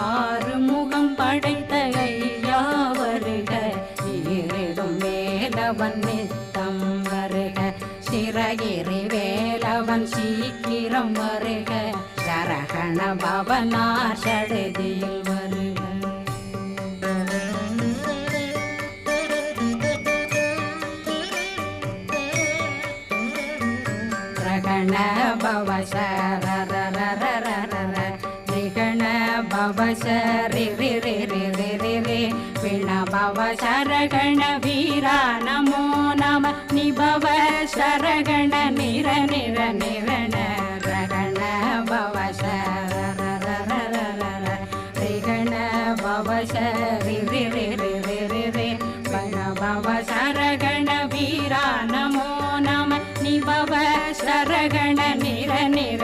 ஆறு முகம் படைத்த ஐயா வருக ஈரிடும் வேலவன் நித்தம் வருக. சிறகிரி வேலவன் சீக்கிரம் வருக. சரகண பவனார் சடுதியில் வருக. ரகண பவ ಭವಶ ರೇ ರೇ ರೇ ರೇ ರೇ ರೇ ರೇ ವೀಣ ಭವ ಶರಗಣ ವೀರ ನಮೋ ನಮ ನಿಭವ ಶರಗಣ ನಿರ ನಿರ ನಿರಣ ರಗಣ ಭವ ಶರ ರಿಗಣ ಭವ ಶರಿ ರೇ ರೇ ರೇ ರೇ ರೇ ರೇ ಗಣ ಭವ ಶರಗಣ ವೀರ ನಮೋ ನಮ ನಿಭವ ಶರಗಣ ನಿರ ನಿರ